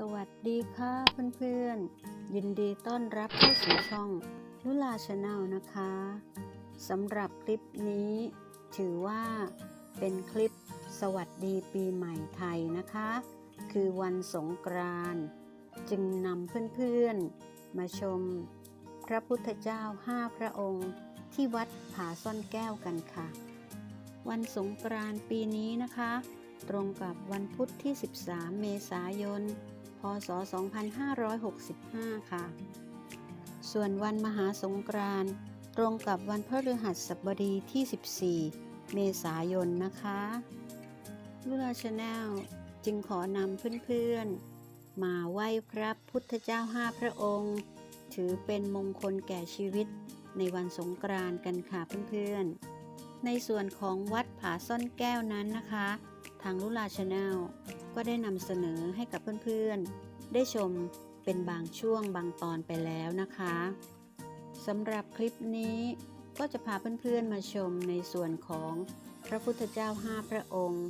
สวัสดีค่ะเพื่อนๆ ยินดีต้อนรับเข้าสู่ช่องลุลาชาแนลนะคะสำหรับคลิปนี้ ถือว่าเป็นคลิปสวัสดีปีใหม่ไทยนะคะ คือวันสงกรานต์จึงนำเพื่อนๆ มาชมพระพุทธเจ้าห้าพระองค์ที่วัดผาซ่อนแก้วกันค่ะ วันสงกรานต์ปีนี้นะคะ ตรงกับวันพุธที่ 13 เมษายน ศ 2565 ค่ะ ส่วนวันมหาสงกรานต์ตรงกับวันพฤหัสบดีที่ 14 เมษายนนะคะลุลาชาแนลจึงขอนำเพื่อนๆ มาไหว้พระพุทธเจ้าห้าพระองค์ ถือเป็นมงคลแก่ชีวิตในวันสงกรานต์กันค่ะเพื่อนๆ ในส่วนของวัดผาซ่อนแก้วนั้นนะคะ ทางลุลาชาแนลก็ได้นำเสนอให้กับเพื่อนๆ ได้ชมเป็นบางช่วงบางตอนไปแล้วนะคะสำหรับคลิปนี้ก็จะพาเพื่อนๆมาชมในส่วนของพระพุทธเจ้าห้าพระองค์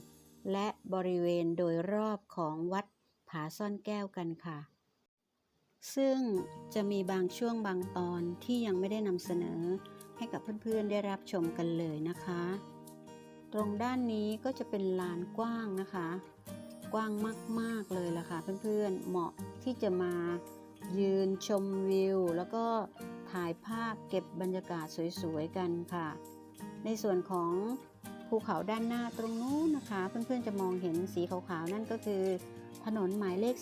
และบริเวณโดยรอบของวัดผาซ่อนแก้วกันค่ะ ซึ่งจะมีบางช่วงบางตอนที่ยังไม่ได้นำเสนอให้กับเพื่อนๆได้รับชมกันเลยนะคะ ตรงด้านนี้ก็จะเป็นลานกว้างนะคะ กว้างมาก ๆ เลยล่ะค่ะเพื่อนๆ เหมาะที่จะมายืนชมวิว แล้วก็ถ่ายภาพเก็บบรรยากาศสวยๆกันค่ะ ในส่วนของภูเขาด้านหน้าตรงนู้นนะคะ เพื่อนๆจะมองเห็นสีขาวๆนั่นก็คือ ถนนหมายเลข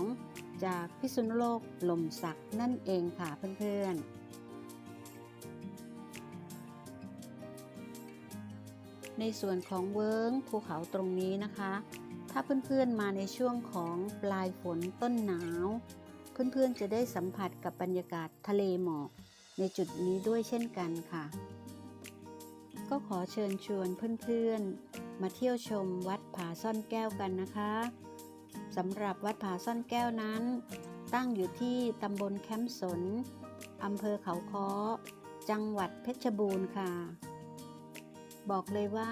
12 จากพิษณุโลกลมสักนั่นเองค่ะเพื่อนๆ ในส่วนของเวิ้งภูเขาตรงนี้นะคะ ถ้าเพื่อนๆมาในช่วงของปลายฝนต้นหนาว เพื่อนๆจะได้สัมผัสกับบรรยากาศทะเลหมอกในจุดนี้ด้วยเช่นกันค่ะ ก็ขอเชิญชวนเพื่อนๆ มาเที่ยวชมวัดผาซ่อนแก้วกันนะคะสำหรับวัดผาซ่อนแก้วนั้น ตั้งอยู่ที่ตำบลแคมป์สนอำเภอเขาค้อ จังหวัดเพชรบูรณ์ค่ะ บอกเลยว่า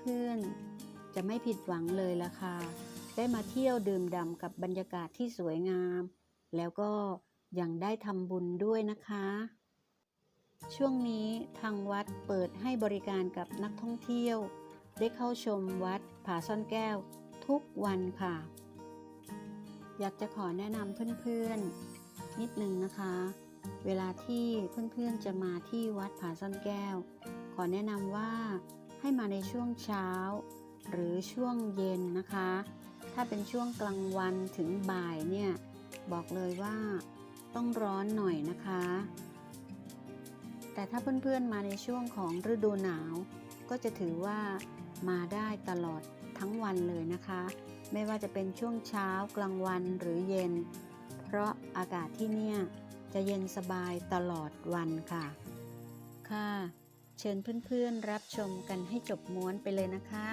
เพื่อนๆ จะไม่ผิดหวังเลยล่ะค่ะ ได้มาเที่ยวดื่มด่ำกับบรรยากาศที่สวยงาม แล้วก็ยังได้ทำบุญด้วยนะคะ ช่วงนี้ทางวัดเปิดให้บริการกับนักท่องเที่ยว ได้เข้าชมวัดผาซ่อนแก้วทุกวันค่ะ อยากจะขอแนะนำเพื่อนๆ นิดนึงนะคะ เวลาที่เพื่อนๆจะมาที่วัดผาซ่อนแก้ว ขอแนะนำว่าให้มาในช่วงเช้า หรือช่วงเย็นนะคะ ถ้าเป็นช่วงกลางวันถึงบ่ายเนี่ยบอกเลยว่าต้องร้อนหน่อยนะคะ แต่ถ้าเพื่อนๆมาในช่วงของฤดูหนาว ก็จะถือว่ามาได้ตลอดทั้งวันเลยนะคะ ไม่ว่าจะเป็นช่วงเช้ากลางวันหรือเย็น เพราะอากาศที่เนี่ยจะเย็นสบายตลอดวันค่ะ ค่ะ เชิญเพื่อนๆรับชมกันให้จบม้วนไปเลยนะคะ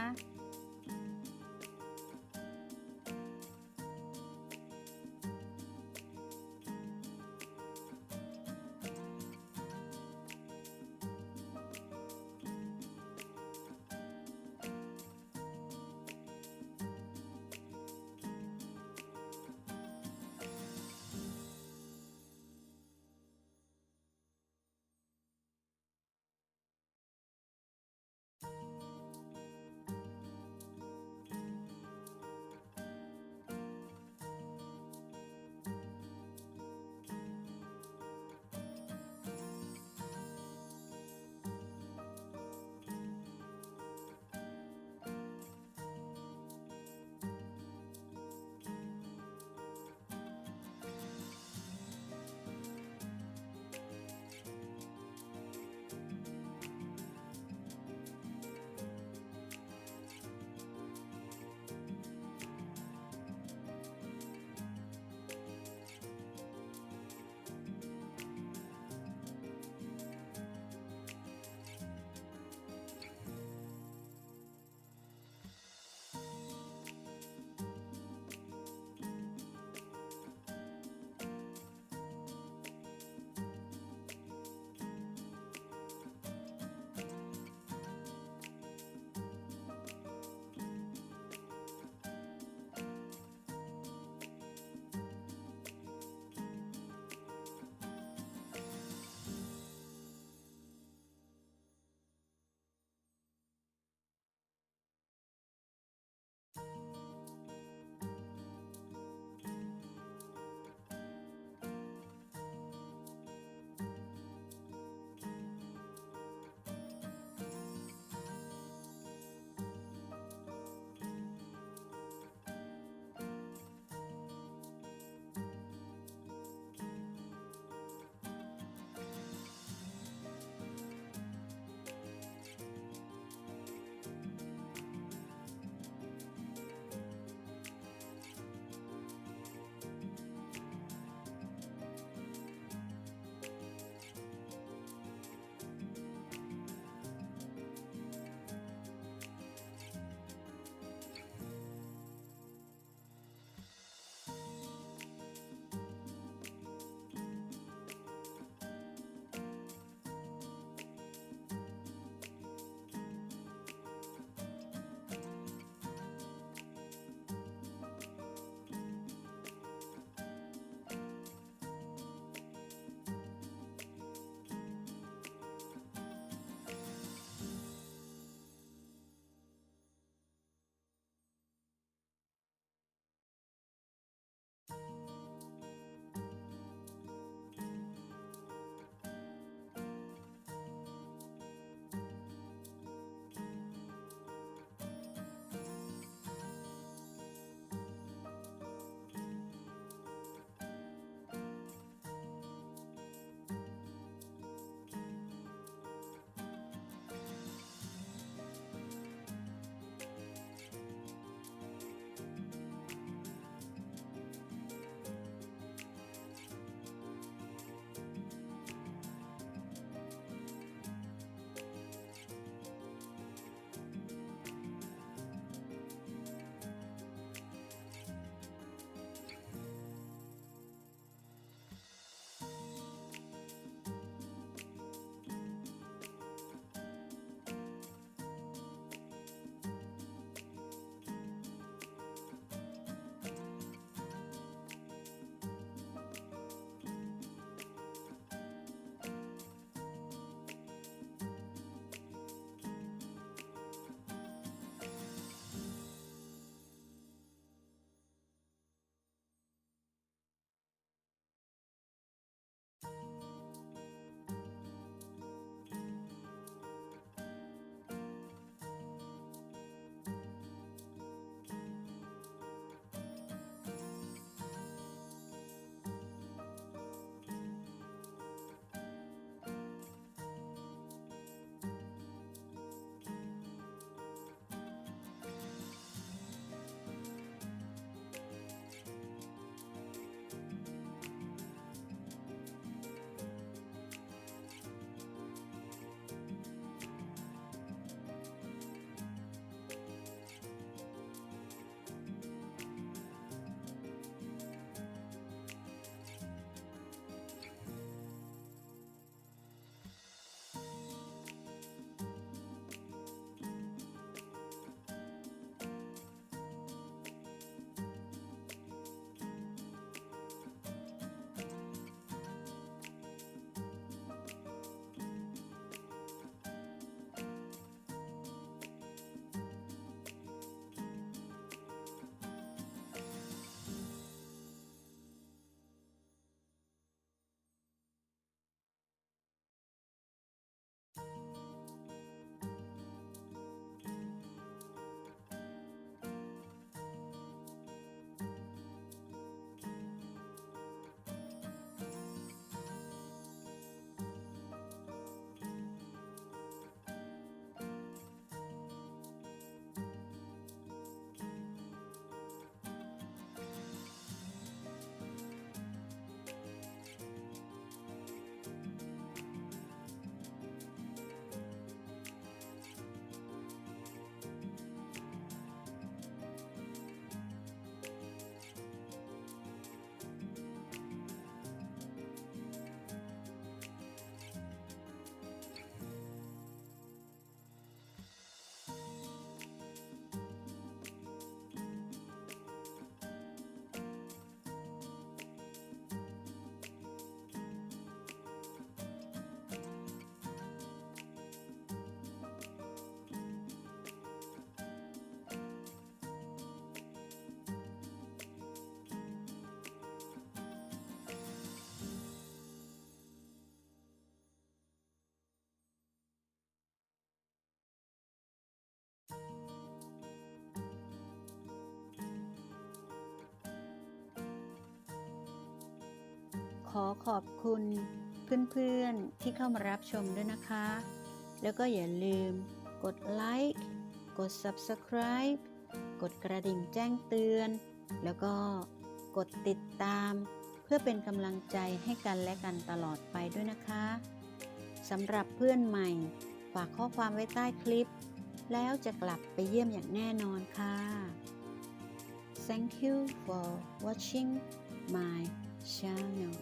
ขอขอบคุณเพื่อนๆที่เข้ามารับชมด้วยนะคะ แล้วก็อย่าลืมกดไลค์ กด Subscribe กดกระดิ่งแจ้งเตือน แล้วก็กดติดตาม เพื่อเป็นกำลังใจให้กันและกันตลอดไปด้วยนะคะสำหรับเพื่อนใหม่ ฝากข้อความไว้ใต้คลิป แล้วจะกลับไปเยี่ยมอย่างแน่นอนค่ะ Thank you for watching my channel